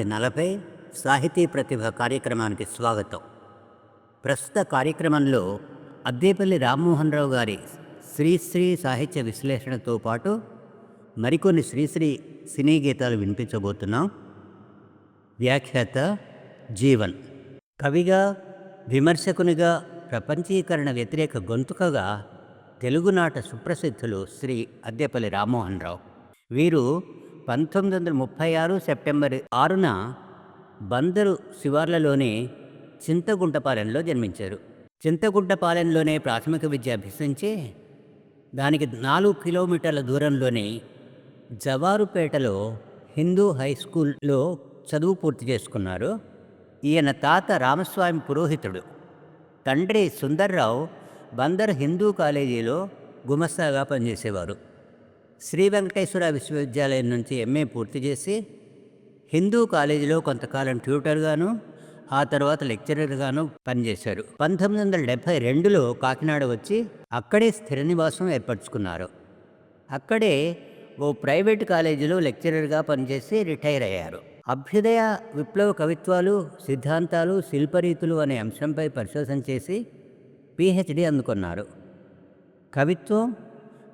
జీవనాడి నలభై సాహితీ ప్రతిభ కార్యక్రమానికి స్వాగతం. ప్రస్తుత కార్యక్రమంలో అద్దేపల్లి రామ్మోహన్ రావు గారి శ్రీశ్రీ సాహిత్య విశ్లేషణతో పాటు మరికొన్ని శ్రీశ్రీ సినీ గీతాలు వినిపించబోతున్నాం. వ్యాఖ్యాత జీవన్. కవిగా విమర్శకునిగా ప్రపంచీకరణ వ్యతిరేక గొంతుకగా తెలుగునాట సుప్రసిద్ధులు శ్రీ అద్దెపల్లి రామ్మోహన్ రావు. వీరు పంతొమ్మిది వందల ముప్పై ఆరు సెప్టెంబర్ ఆరున బందరు శివార్లలోని చింతగుంటపాలెంలో జన్మించారు. చింతగుంటపాలెంలోనే ప్రాథమిక విద్య అభ్యసించి దానికి నాలుగు కిలోమీటర్ల దూరంలోని జవారుపేటలో హిందూ హై స్కూల్లో చదువు పూర్తి చేసుకున్నారు. ఈయన తాత రామస్వామి పురోహితుడు. తండ్రి సుందర్రావు బందర్ హిందూ కాలేజీలో గుమస్తాగా పనిచేసేవారు. శ్రీ వెంకటేశ్వర విశ్వవిద్యాలయం నుంచి ఎంఏ పూర్తి చేసి హిందూ కాలేజీలో కొంతకాలం ట్యూటర్గాను ఆ తర్వాత లెక్చరర్గాను పనిచేశారు. పంతొమ్మిది వందల డెబ్భై రెండులో కాకినాడ వచ్చి అక్కడే స్థిర నివాసం ఏర్పరచుకున్నారు. అక్కడే ఓ ప్రైవేట్ కాలేజీలో లెక్చరర్గా పనిచేసి రిటైర్ అయ్యారు. అభ్యుదయ విప్లవ కవిత్వాలు సిద్ధాంతాలు శిల్పరీతులు అనే అంశంపై పరిశోధన చేసి పిహెచ్డి అందుకున్నారు. కవిత్వం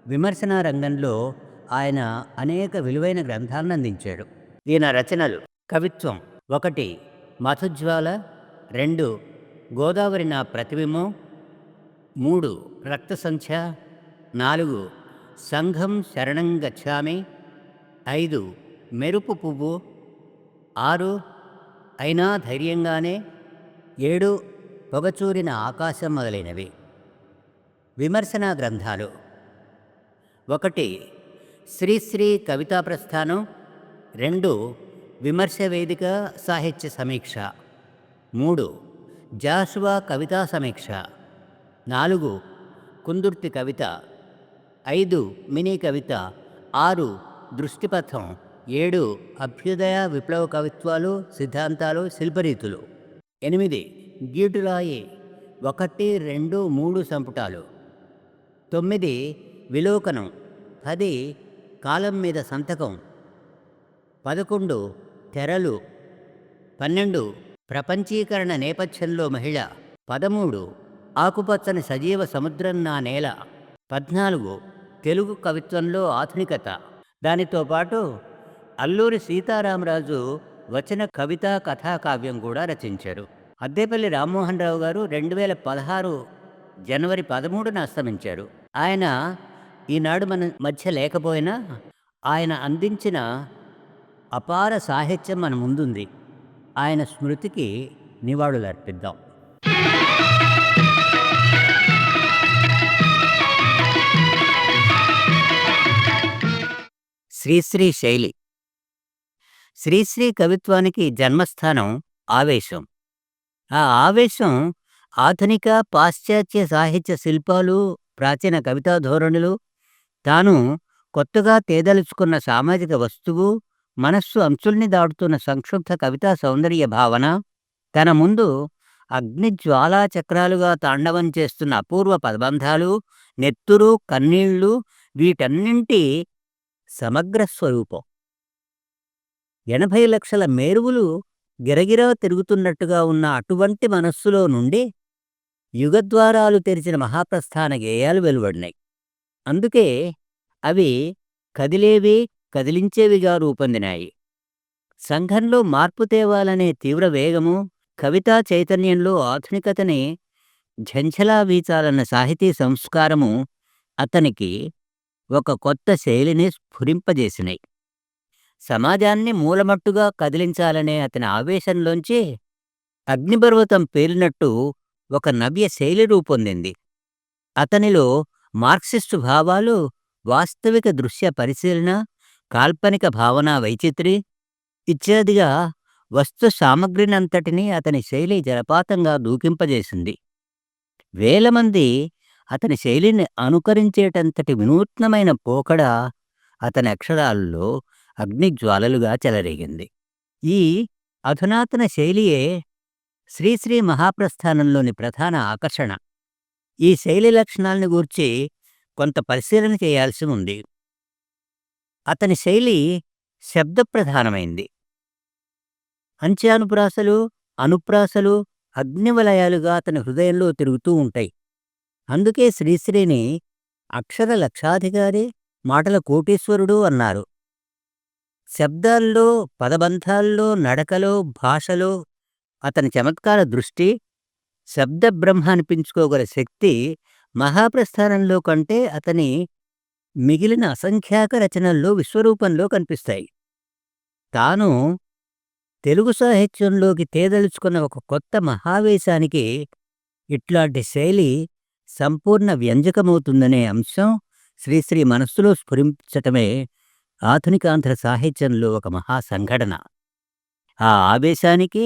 విమర్శన రంగంలో ఆయన అనేక విలువైన గ్రంథాలను అందించాడు. ఈయన రచనలు కవిత్వం ఒకటి మధుజ్వాల రెండు గోదావరి నా ప్రతిబింబం మూడు రక్త సంఖ్య నాలుగు సంఘం శరణం గచ్చామి ఐదు మెరుపు పువ్వు ఆరు అయినా ధైర్యంగానే ఏడు పొగచూరిన ఆకాశం మొదలైనవి. విమర్శనా గ్రంథాలు ఒకటి శ్రీశ్రీ కవితా ప్రస్థానం. రెండు విమర్శ వేదిక సాహిత్య సమీక్ష. మూడు జాషువా కవితా సమీక్ష. నాలుగు కుందుర్తి కవిత. ఐదు మినీ కవిత. ఆరు దృష్టిపథం. ఏడు అభ్యుదయ విప్లవ కవిత్వాలు సిద్ధాంతాలు శిల్పరీతులు. ఎనిమిది గీటురాయి. ఒకటి రెండు మూడు సంపుటాలు. తొమ్మిది విలోకనం. పది కాలం మీద సంతకం. పదకొండు తెరలు. పన్నెండు ప్రపంచీకరణ నేపథ్యంలో మహిళ. పదమూడు ఆకుపచ్చని సజీవ సముద్రం నా నేల. పద్నాలుగు తెలుగు కవిత్వంలో ఆధునికత. దానితో పాటు అల్లూరి సీతారామరాజు వచన కవితా కథాకావ్యం కూడా రచించారు. అద్దేపల్లి రామ్మోహన్ రావు గారు రెండు వేల పదహారు జనవరి పదమూడున అస్తమించారు. ఆయన ఈనాడు మన మధ్య లేకపోయినా ఆయన అందించిన అపార సాహిత్యం మన ముందుంది. ఆయన స్మృతికి నివాళులు అర్పిద్దాం శ్రీశ్రీ శైలి. శ్రీశ్రీ కవిత్వానికి జన్మస్థానం ఆవేశం. ఆ ఆవేశం ఆధునిక పాశ్చాత్య సాహిత్య శిల్పాలు ప్రాచీన కవితా ధోరణులు తాను కొత్తగా తేదలుచుకున్న సామాజిక వస్తువు మనస్సు అంచుల్ని దాటుతున్న సంక్షుబ్ధ కవితా సౌందర్య భావన తన ముందు అగ్నిజ్వాలా చక్రాలుగా తాండవం చేస్తున్న అపూర్వ పదబంధాలు నెత్తురు కన్నీళ్ళు వీటన్నింటి సమగ్ర స్వరూపం. ఎనభై లక్షల మేరువులు గిరగిరా తిరుగుతున్నట్టుగా ఉన్న అటువంటి మనస్సులో నుండి యుగద్వారాలు తెరిచిన మహాప్రస్థాన గేయాలు వెలువడినాయి. అందుకే అవి కదిలేవి కదిలించేవిగా రూపొందినాయి సంఘంలో మార్పు తేవాలనే తీవ్ర వేగము కవితా చైతన్యంలో ఆధునికతని ఝంఝలా వీచాలన్న సాహితీ సంస్కారము అతనికి ఒక కొత్త శైలిని స్ఫురింపజేసినాయి. సమాజాన్ని మూలమట్టుగా కదిలించాలనే అతని ఆవేశంలోంచి అగ్నిపర్వతం పేలినట్టు ఒక నవ్య శైలి రూపొందింది. అతనిలో మార్క్సిస్టు భావాలు వాస్తవిక దృశ్య పరిశీలన కాల్పనిక భావన వైచిత్రి ఇత్యాదిగా వస్తు సామగ్రినంతటినీ అతని శైలి జలపాతంగా దూకింపజేసింది. వేల మంది అతని శైలిని అనుకరించేటంతటి వినూత్నమైన పోకడ అతని అక్షరాల్లో అగ్నిజ్వాలలుగా చెలరేగింది. ఈ అధునాతన శైలియే శ్రీశ్రీ మహాప్రస్థానంలోని ప్రధాన ఆకర్షణ. ఈ శైలి లక్షణాలను గూర్చి కొంత పరిశీలన చేయాల్సి ఉంది అతని శైలి శబ్దప్రధానమైంది అంత్యానుప్రాసలు, అనుప్రాసలు అగ్నివలయాలుగా అతని హృదయంలో తిరుగుతూ ఉంటాయి. అందుకే శ్రీశ్రీని అక్షర లక్షాధికారి, మాటల కోటీశ్వరుడు అన్నారు. శబ్దాల్లో, పదబంధాల్లో, నడకలో, భాషలో అతని చమత్కార దృష్టి, శబ్ద బ్రహ్మ అనిపించుకోగల శక్తి మహాప్రస్థానంలో కంటే అతని మిగిలిన అసంఖ్యాక రచనల్లో విశ్వరూపంలో కనిపిస్తాయి. తాను తెలుగు సాహిత్యంలోకి తేదలుచుకున్న ఒక కొత్త మహావేశానికి ఇట్లాంటి శైలి సంపూర్ణ వ్యంజకమవుతుందనే అంశం శ్రీశ్రీ మనస్సులో స్ఫురించటమే ఆధునికాంధ్ర సాహిత్యంలో ఒక మహా సంఘటన. ఆ ఆవేశానికి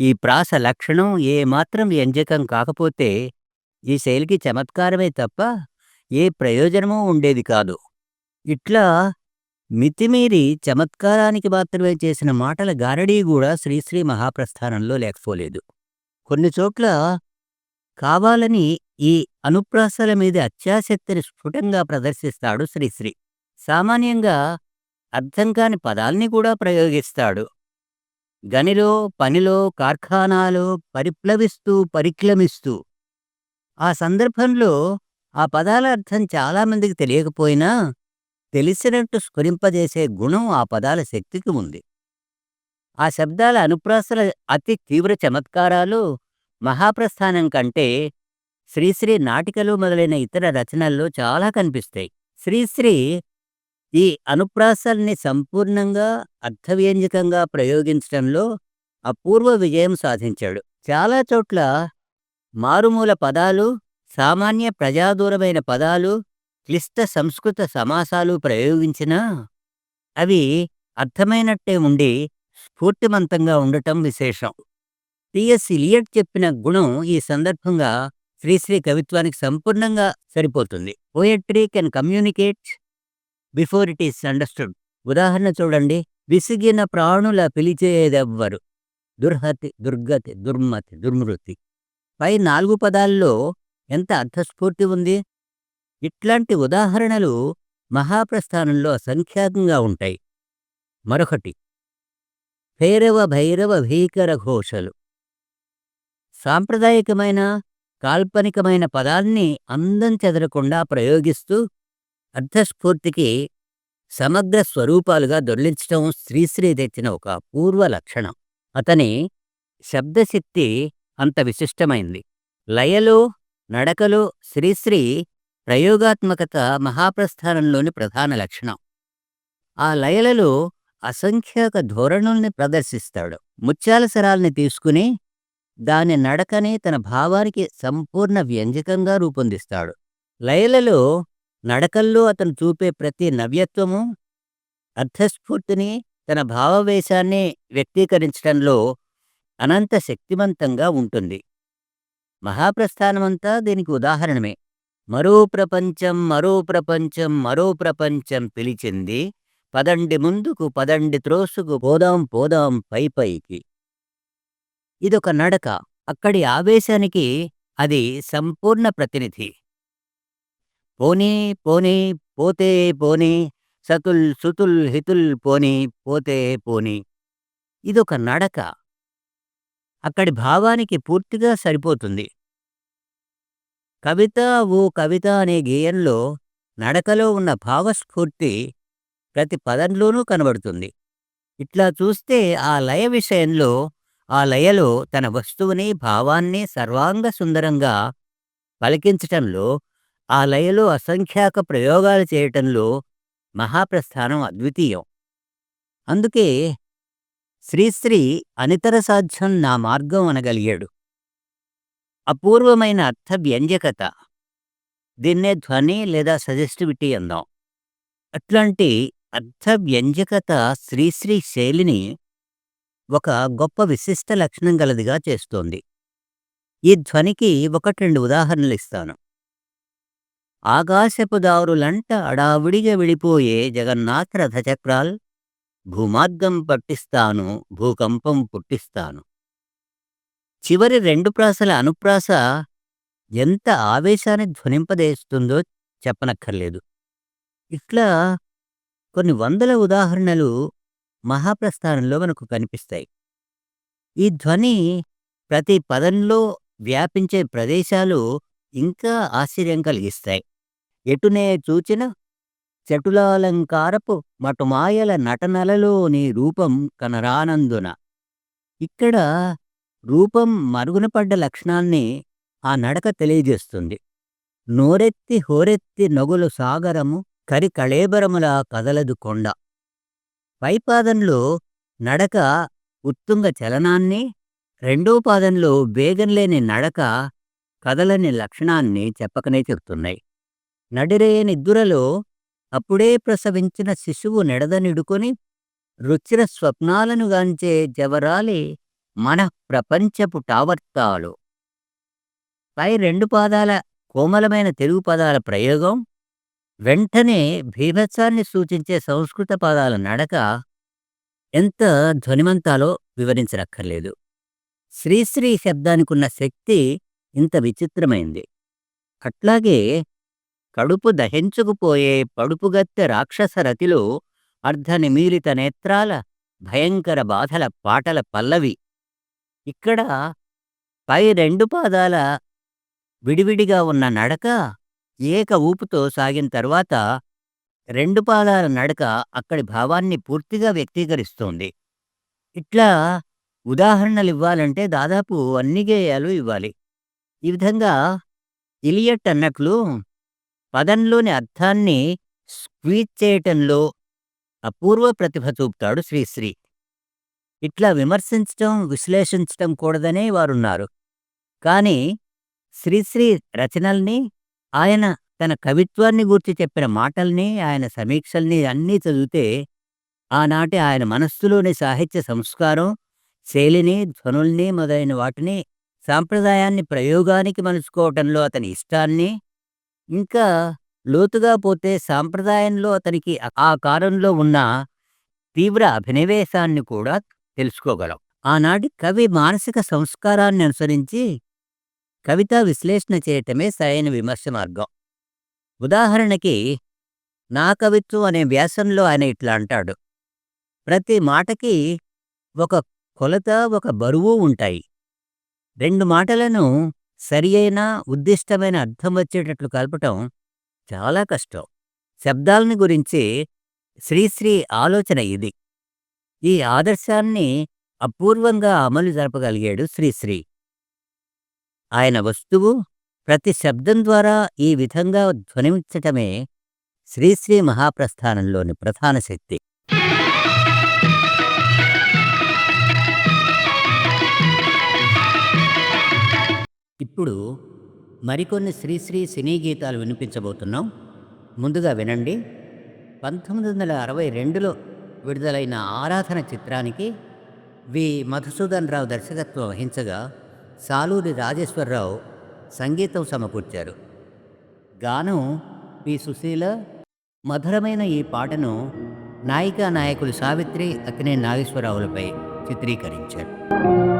ఈ ప్రాస లక్షణం ఏమాత్రం వ్యంజకం కాకపోతే ఈ శైలికి చమత్కారమే తప్ప ఏ ప్రయోజనమూ ఉండేది కాదు. ఇట్లా మితిమీరి చమత్కారానికి మాత్రమే చేసిన మాటల గారడీ గూడా శ్రీశ్రీ మహాప్రస్థానంలో లేకపోలేదు. కొన్ని చోట్ల కావాలని ఈ అనుప్రాసల మీద అత్యాసక్తిని స్ఫుటంగా ప్రదర్శిస్తాడు శ్రీశ్రీ. సామాన్యంగా అర్థం కాని పదాల్ని కూడా ప్రయోగిస్తాడు. గనిలో, పనిలో, కార్ఖానాలో పరిప్లవిస్తూ, పరిక్లమిస్తూ ఆ సందర్భంలో ఆ పదాల అర్థం చాలామందికి తెలియకపోయినా తెలిసినట్టు స్ఫురింపజేసే గుణం ఆ పదాల శక్తికి ఉంది. ఆ శబ్దాల అనుప్రాసల అతి తీవ్ర చమత్కారాలు మహాప్రస్థానం కంటే శ్రీశ్రీ నాటికలు మొదలైన ఇతర రచనల్లో చాలా కనిపిస్తాయి. శ్రీశ్రీ ఈ అనుప్రాసల్ని సంపూర్ణంగా అర్థవ్యంజకంగా ప్రయోగించటంలో అపూర్వ విజయం సాధించాడు. చాలా చోట్ల మారుమూల పదాలు, సామాన్య ప్రజాదూరమైన పదాలు, క్లిష్ట సంస్కృత సమాసాలు ప్రయోగించినా అవి అర్థమైనట్టే ఉండి స్ఫూర్తిమంతంగా ఉండటం విశేషం. టి.ఎస్. ఇలియట్ చెప్పిన గుణం ఈ సందర్భంగా శ్రీశ్రీ కవిత్వానికి సంపూర్ణంగా సరిపోతుంది. Poetry can communicate before it is understood. ఉదాహరణ చూడండి. విసిగిన ప్రాణుల పిలిచేదెవ్వరు దుర్హతి, దుర్గతి, దుర్మతి, దుర్మృతి. పై నాలుగు పదాల్లో ఎంత అర్థస్ఫూర్తి ఉంది. ఇట్లాంటి ఉదాహరణలు మహాప్రస్థానంలో అసంఖ్యాకంగా ఉంటాయి. మరొకటి భైరవ భైరవ భీకర ఘోషలు. సాంప్రదాయకమైన, కాల్పనికమైన పదాల్ని అందం చెదరకుండా ప్రయోగిస్తూ అర్థస్ఫూర్తికి సమగ్ర స్వరూపాలుగా దొర్లించటం శ్రీశ్రీ తెచ్చిన ఒక అపూర్వ లక్షణం. అతని శబ్దశక్తి అంత విశిష్టమైంది. లయలో, నడకలో శ్రీశ్రీ ప్రయోగాత్మకత మహాప్రస్థానంలోని ప్రధాన లక్షణం. ఆ లయలలో అసంఖ్యాక ధోరణుల్ని ప్రదర్శిస్తాడు. ముత్యాల సరాల్ని తీసుకుని దాని నడకనే తన భావానికి సంపూర్ణ వ్యంజకంగా రూపొందిస్తాడు. లయలలో, నడకల్లో అతను చూపే ప్రతి నవ్యత్వము అర్థస్ఫూర్తిని, తన భావవేశాన్ని వ్యక్తీకరించటంలో అనంత శక్తిమంతంగా ఉంటుంది. మహాప్రస్థానమంతా దీనికి ఉదాహరణమే. మరో ప్రపంచం, మరో ప్రపంచం, మరో ప్రపంచం పిలిచింది పదండి ముందుకు పదండి త్రోసుకు పోదాం పోదాం పైపైకి. ఇదొక నడక. అక్కడి ఆవేశానికి అది సంపూర్ణ ప్రతినిధి. పోనీ పోనీ పోతే పోనీ సతుల్ సుతుల్ హితుల్ పోనీ పోతే పోనీ. ఇదొక నడక. అక్కడి భావానికి పూర్తిగా సరిపోతుంది. కవిత ఓ కవిత అనే గేయంలో నడకలో ఉన్న భావస్ఫూర్తి ప్రతి పదంలోనూ కనబడుతుంది. ఇట్లా చూస్తే ఆ లయ విషయంలో ఆ లయలో తన వస్తువుని, భావాన్ని సర్వాంగ సుందరంగా పలికించటంలో, ఆ లయలో అసంఖ్యాక ప్రయోగాలు చేయటంలో మహాప్రస్థానం అద్వితీయం. అందుకే శ్రీశ్రీ అనితర సాధ్యం నా మార్గం అనగలిగాడు. అపూర్వమైన అర్థ వ్యంజకత. దీన్నే ధ్వని లేదా సజెస్టివిటీ అందాం. అట్లాంటి అర్థ వ్యంజకత శ్రీశ్రీ శైలిని ఒక గొప్ప విశిష్ట లక్షణం గలదిగా చేస్తోంది. ఈ ధ్వనికి ఒకటి రెండు ఉదాహరణలిస్తాను. ఆకాశపు దారులంట అడావుడిగా వెళ్ళిపోయే జగన్నాథ రథచక్రాల్ భూమార్గం పట్టిస్తాను భూకంపం పుట్టిస్తాను. చివరి రెండు ప్రాసల అనుప్రాస ఎంత ఆవేశాన్ని ధ్వనింపదేస్తుందో చెప్పనక్కర్లేదు. ఇట్లా కొన్ని వందల ఉదాహరణలు మహాప్రస్థానంలో మనకు కనిపిస్తాయి. ఈ ధ్వని ప్రతి పదంలో వ్యాపించే ప్రదేశాలు ఇంకా ఆశ్చర్యం కలిగిస్తాయి ఎటునే చూచిన చటులాలంకారపు మటుమాయల నటనలలో నీ రూపం కనరానందున. ఇక్కడ రూపం మరుగున పడ్డ లక్షణాన్ని ఆ నడక తెలియజేస్తుంది. నోరెత్తి హోరెత్తి నగులు సాగరము కరి కళేబరములా కదలదు కొండ. పైపాదంలో నడక ఉత్తుంగ చలనాన్ని రెండో పాదంలో వేగంలేని నడక కదలని లక్షణాన్ని చెప్పకనే చెప్తున్నాయి. నడిరే నిద్దురలో అప్పుడే ప్రసవించిన శిశువు నెడదనిడుకొని రుచిన స్వప్నాలను గాంచే జవరాలి మన ప్రపంచపు టావర్తాలు. పై రెండు పాదాల కోమలమైన తెలుగు పదాల ప్రయోగం వెంటనే భీభత్సాన్ని సూచించే సంస్కృత పదాల నడక ఎంత ధ్వనిమంతాలో వివరించనక్కర్లేదు. శ్రీశ్రీ శబ్దానికున్న శక్తి ఇంత విచిత్రమైంది. అట్లాగే కడుపు దహించుకుపోయే పడుపుగత్తె రాక్షస రతిలో అర్ధనిమీలిత నేత్రాల భయంకర బాధల పాటల పల్లవి. ఇక్కడ పై రెండు పాదాల విడివిడిగా ఉన్న నడక ఏక ఊపుతో సాగిన తర్వాత రెండు పాదాల నడక అక్కడి భావాన్ని పూర్తిగా వ్యక్తీకరిస్తోంది. ఇట్లా ఉదాహరణలు ఇవ్వాలంటే దాదాపు అన్ని గేయాలు ఇవ్వాలి. ఈ విధంగా ఇలియట్ అన్నట్లు పదంలోని అర్థాన్ని స్క్వీజ్ చేయటంలో అపూర్వ ప్రతిభ చూపుతాడు శ్రీశ్రీ ఇట్లా విమర్శించటం విశ్లేషించటం కూడదనే వారున్నారు. కానీ శ్రీశ్రీ రచనల్ని ఆయన తన కవిత్వాన్ని గూర్చి చెప్పిన మాటల్ని ఆయన సమీక్షల్ని అన్నీ చదివితే ఆనాటి ఆయన మనస్సులోని సాహిత్య సంస్కారం శైలిని ధ్వనుల్ని మొదలైన వాటిని సాంప్రదాయాన్ని ప్రయోగానికి మలుచుకోవటంలో అతని ఇష్టాన్ని ఇంకా లోతుగా పోతే సాంప్రదాయంలో అతనికి ఆ కాలంలో ఉన్న తీవ్ర అభినవేశాన్ని కూడా తెలుసుకోగలం. ఆనాటి కవి మానసిక సంస్కారాన్ని అనుసరించి కవితా విశ్లేషణ చేయటమే సరైన విమర్శ మార్గం. ఉదాహరణకి నా కవిత్వం అనే వ్యాసంలో ఆయన ఇట్లా అంటాడు. ప్రతి మాటకి ఒక కొలత ఒక బరువు ఉంటాయి. రెండు మాటలను సరి అయిన ఉద్దిష్టమైన అర్థం వచ్చేటట్లు కలపటం చాలా కష్టం. శబ్దాలని గురించి శ్రీశ్రీ ఆలోచన ఇది. ఈ ఆదర్శాన్ని అపూర్వంగా అమలు జరపగలిగాడు శ్రీశ్రీ ఆయన వస్తువు ప్రతి శబ్దం ద్వారా ఈ విధంగా ధ్వనించటమే శ్రీశ్రీ మహాప్రస్థానంలోని ప్రధాన శక్తి. ఇప్పుడు మరికొన్ని శ్రీశ్రీ సినీ గీతాలు వినిపించబోతున్నాం. ముందుగా వినండి. పంతొమ్మిది వందల అరవై రెండులో విడుదలైన ఆరాధన చిత్రానికి వి. మధుసూదన్ రావు దర్శకత్వం వహించగా సాలూరి రాజేశ్వరరావు సంగీతం సమకూర్చారు. గానం పి. సుశీల మధురమైన ఈ పాటను నాయికా నాయకులు సావిత్రి అక్కినే నాగేశ్వరరావులపై చిత్రీకరించారు.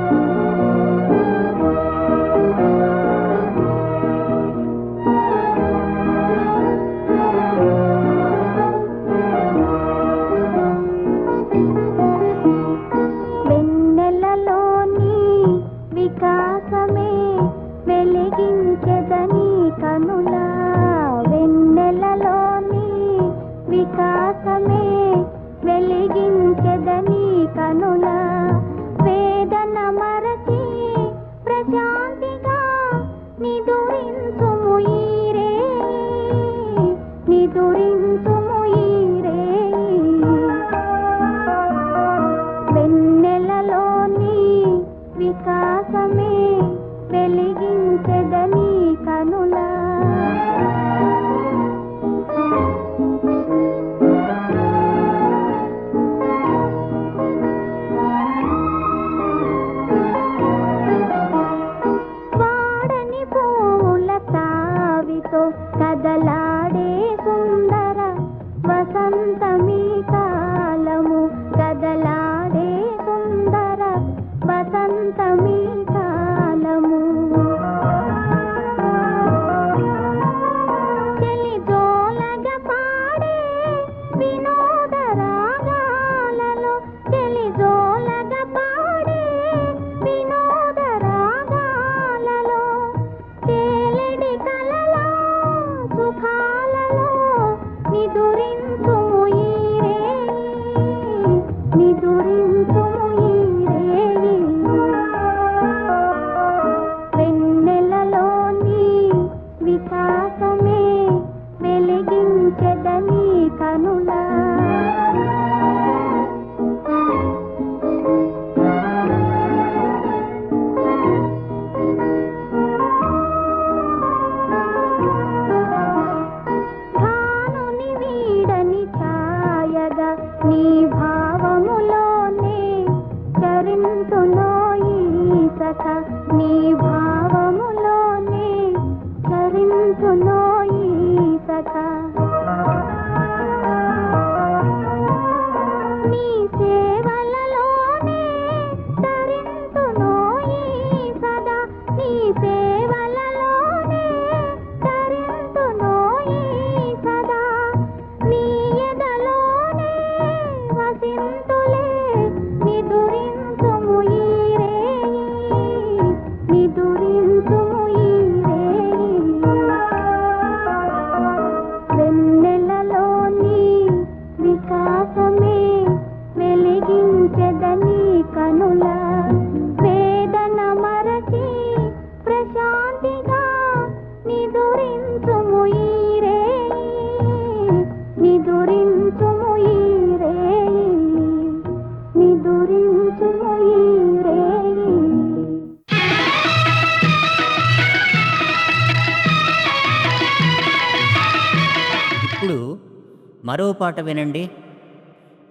మరో పాట వినండి.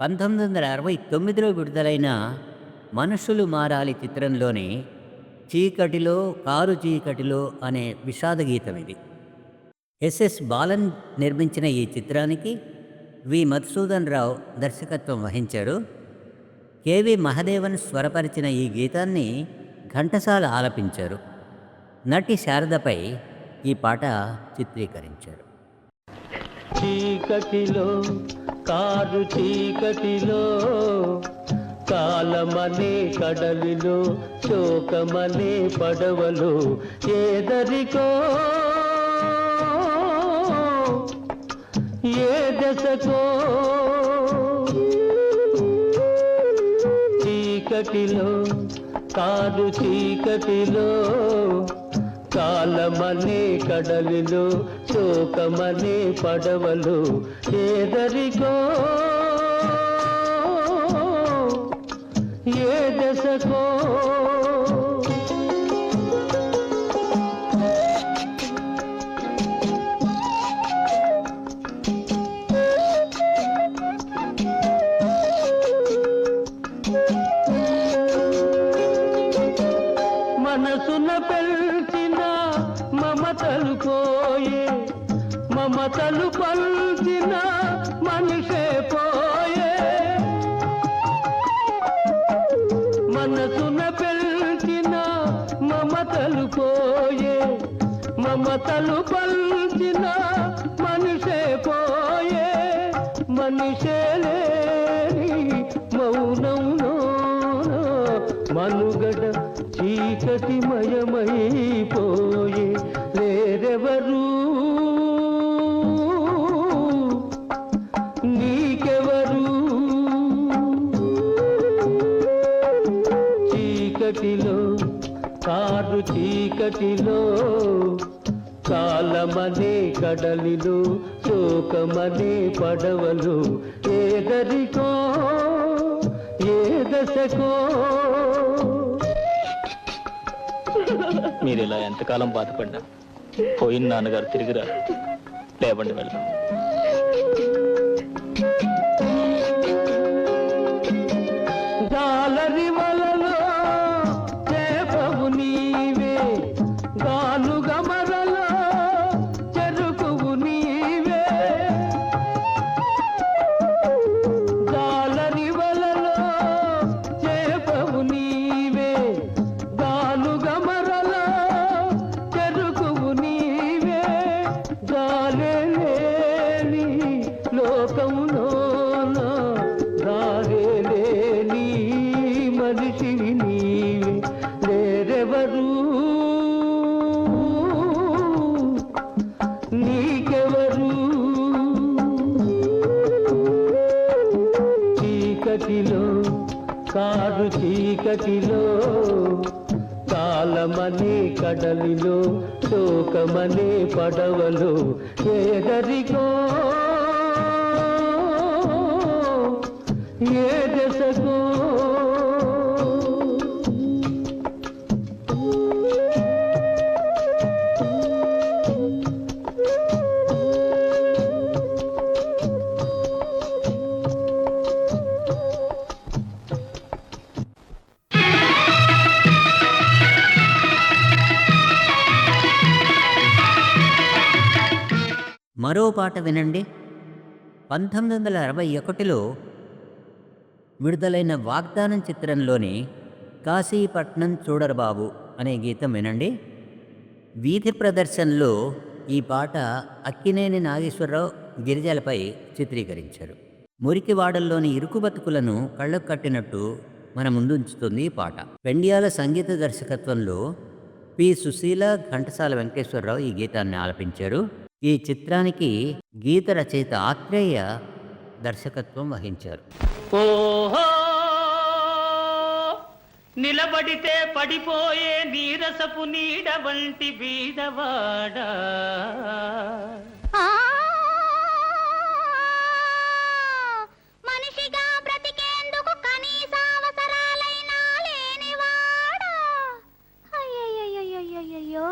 పంతొమ్మిది వందల అరవై తొమ్మిదిలో విడుదలైన మనుషులు మారాలి చిత్రంలోని చీకటిలో కారు చీకటిలో అనే విషాద గీతం ఇది. ఎస్ఎస్ బాలన్ నిర్మించిన ఈ చిత్రానికి వి. మధుసూదన్ రావు దర్శకత్వం వహించారు. కెవి మహదేవన్ స్వరపరిచిన ఈ గీతాన్ని ఘంటసాల ఆలపించారు. నటి శారదపై ఈ పాట చిత్రీకరించారు. చీకటిలో కారు చీకటిలో కాలమనే కడలిలో శోకమనే పడవలో ఏదరికో ఏ దశకో. చీకటిలో కారు చీకటిలో కాలమనే కడలిలో శోకమనే పడవలు ఏదరికో ఏ దశకో? మనసున పెంచిన మమతలు పోయే మమతలు పంచిన మనిషే పోయే మనిషే లేని మౌనంలోన మనుగడ చీకటి మయమైపో కడలిలో కాలమనే కడలిలో శోకమనే పడవలు ఏదరికో ఏ దశకో. మీరు ఇలా ఎంతకాలం బాధపడ్డా? పోయిన నాన్నగారు తిరిగిరా? లేవండి వెళ్దాం. కాలమనే కడలిలో శోకమనే పడవలో ఏదరికో ఏ దశకో మరో పాట వినండి. పంతొమ్మిది వందల అరవై ఒకటిలో విడుదలైన వాగ్దానం చిత్రంలోని కాశీపట్నం చూడరబాబు అనే గీతం వినండి. వీధి ప్రదర్శనలో ఈ పాట అక్కినేని నాగేశ్వరరావు గిరిజలపై చిత్రీకరించారు. మురికివాడల్లోని ఇరుకు బతుకులను కళ్ళకు కట్టినట్టు మన ముందుంచుతుంది ఈ పాట. పెండియాల సంగీత దర్శకత్వంలో పి సుశీల ఘంటసాల వెంకటేశ్వరరావు ఈ గీతాన్ని ఆలపించారు. ఈ చిత్రానికి గీత రచయిత ఆత్రేయ దర్శకత్వం వహించారు. ఓహో! నిలబడితే పడిపోయే నీరసపు నీడ వంటి బీదవాడా. ఆ! మనిషిగా బ్రతికేందుకు కనీస అవసరాలైనా లేనివాడా? అయ్యయ్యయ్యయ్యయ్యో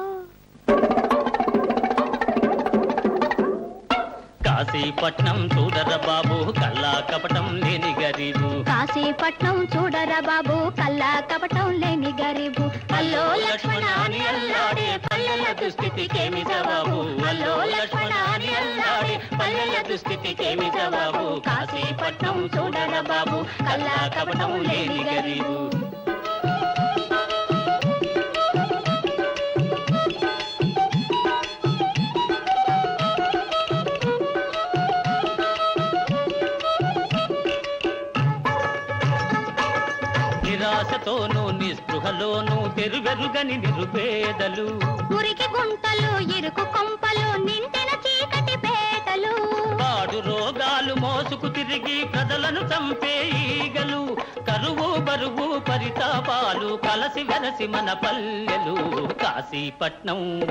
కాశీపట్నం చూడర బాబు కల్లా కపటం లేని గరీబు. కాశీపట్నం చూడరా బాబు కల్లా కపటం లేని గరీబు. అల్లో లక్ష్మణ అని అల్లాడే పల్లెల దుస్థితికేమి జవాబు. అల్లో లక్ష్మణ అని అల్లాడే పల్లెల దుస్థితికేమి జవాబు. కాశీపట్నం చూడర బాబు కల్లా కపటం లేని గరీబు. నిరాశతోనూ నిస్పృహలోనూ తెరువెరుగని నిరుపేదలు. మురికి గుంటలు ఇరుకు కొంపలు నిండిన చీకటి పేటలు పాడు రోగాలు మోసుకు తిరిగి ప్రజలను చంపే ఈగలు. కరువు బరువు పరితాపాలు కలసి వెలసి మన పల్లెలు. కాశీపట్నం.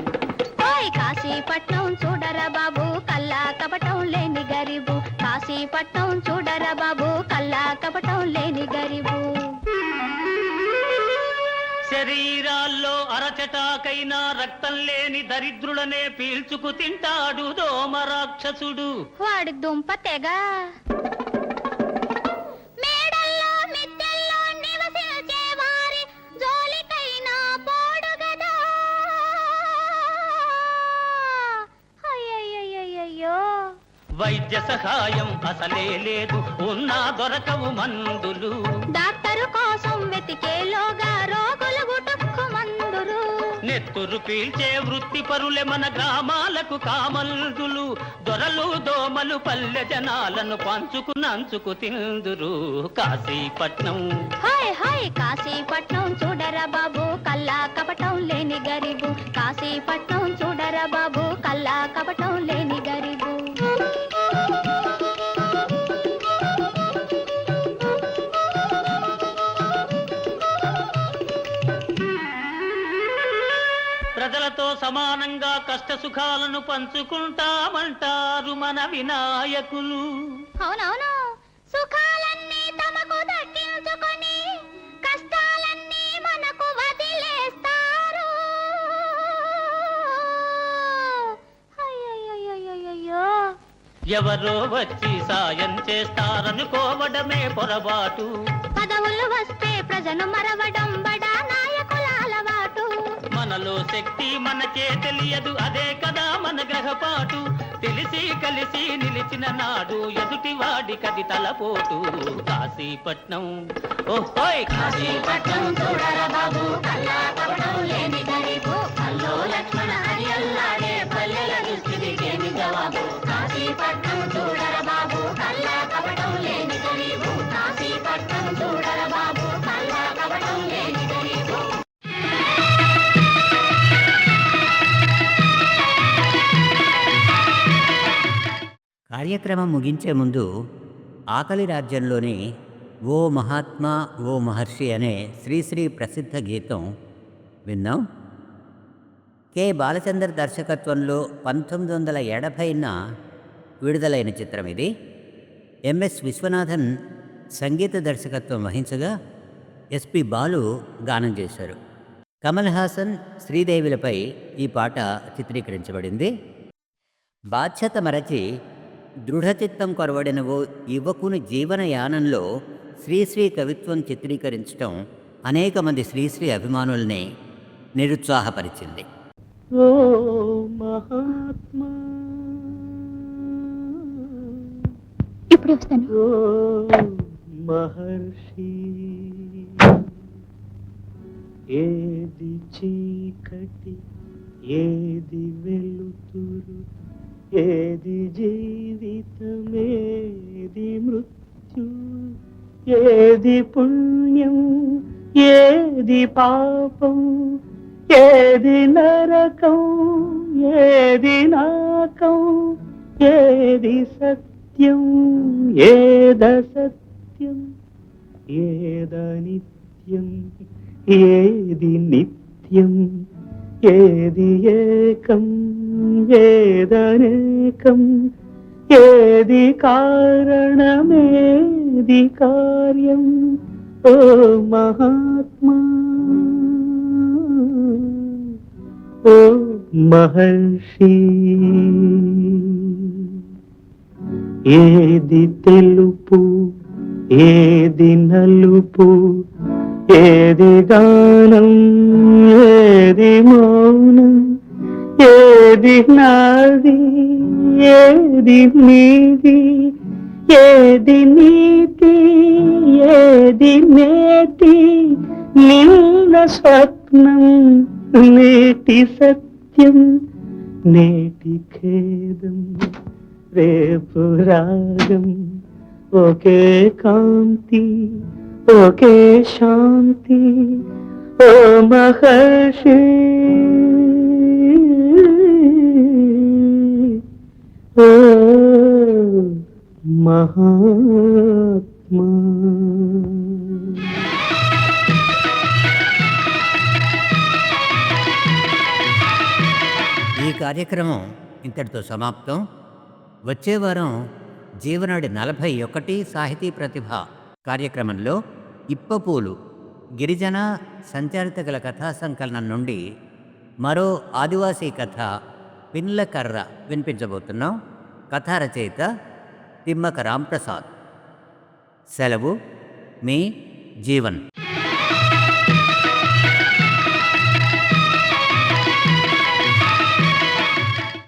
కాశీపట్నం చూడరా బాబు కల్లా కపటం లేని గరీబు. కాశీపట్నం చూడరా బాబు కల్లా కపటం లేని గరీబు. శరీరాల్లో అరచటాకైనా రక్తం లేని దరిద్రులనే పీల్చుకు తింటాడు దోమ రాక్షసుడు వాడి దుంప తెగ. వైద్య సహాయం అసలే లేదు ఉన్నా దొరకవు మందులు. డాక్టరు కోసం వెతికేలోగా రోగులు నెత్తురు పీల్చే వృత్తిపరులే మన గ్రామాలకు కామల్దులు దొరలు దోమలు పల్లె జనాలను పంచుకు నంచుకు తిందురు కాశీపట్నం. హాయ్ హాయ్ కాశీపట్నం చూడరా బాబు కల్లా కపటం లేని గరీబు. కాశీపట్నం చూడరా బాబు కల్లా కపటం సమానంగా కష్ట సుఖాలను పంచుకుంటామంటారు మన వినాయకులు. అవునవును. సుఖాలన్నీ తమకు దక్కించుకొని కష్టాలన్నీ మనకు వదిలేస్తారు. ఎవరో వచ్చి సాయం చేస్తారనుకోవడమే పొరపాటు. పదవులు వస్తే ప్రజను మరవడం బడా నాయకుల అలవాటు మనలో శక్తి మనకే తెలియదు. అదే కదా మన గ్రహపాటు. తెలిసి కలిసి నిలిచిన నాడు ఎదుటి వాడి కది తలపోటు. కాశీపట్నం. ఓహోయ్ కాశీపట్నం చూడరా బాబు. కార్యక్రమం ముగించే ముందు ఆకలి రాజ్యంలోని ఓ మహాత్మా ఓ మహర్షి అనే శ్రీశ్రీ ప్రసిద్ధ గీతం విన్నాం. కె. బాలచందర్ దర్శకత్వంలో పంతొమ్మిది వందల ఎడభైన విడుదలైన చిత్రం ఇది. ఎంఎస్ విశ్వనాథన్ సంగీత దర్శకత్వం వహించగా ఎస్పి బాలు గానం చేశారు. కమల్ హాసన్ శ్రీదేవిలపై ఈ పాట చిత్రీకరించబడింది. బాధ్యత మరచి దృఢచిత్తం కొరవడిన ఓ యువకుని జీవనయానంలో శ్రీశ్రీ కవిత్వం చిత్రీకరించడం అనేక మంది శ్రీశ్రీ అభిమానుల్ని నిరుత్సాహపరిచింది. ఓ మహాత్మా! ఇప్పుడు వస్తాను. ఓ మహర్షి! ఏది చీకటి ఏది వెలుతురు ఏది జీవితమేది మృత్యు? ఏది పుణ్యం? ఏది పాపం? ఏది నరకం? ఏది నాకం? ఏది సత్యం? ఏద సత్యం? ఏద నిత్యం? ఏది నిత్యం? ఏది ఏకం ఏదనేకం? ఏది కారణమేది కార్యం? ఓ మహాత్మా! ఓ మహర్షి! ఏది తెలుపు ఏది నలుపు? ఏది గానం ఏది మా ఏది నాది ఏది నీది ఏది నీతి ఏది నేతి నిన్న స్వప్నం నేటి సత్యం నేటి ఖేదం రేపు రాగం ఒకే కాంతి ఒకే శాంతి ఓ మహర్షి. మహాత్మా. ఈ కార్యక్రమం ఇంతటితో సమాప్తం. వచ్చే వారం జీవనాడి నలభై ఒకటి సాహితీ ప్రతిభ కార్యక్రమంలో ఇప్పపూలు గిరిజన సంచారిత గల కథా సంకలనం నుండి మరో ఆదివాసీ కథ పిన్లకర్ర వినిపించబోతున్నాం. కథ రచయిత తిమ్మక రాంప్రసాద్ సెలవు మీ జీవన్.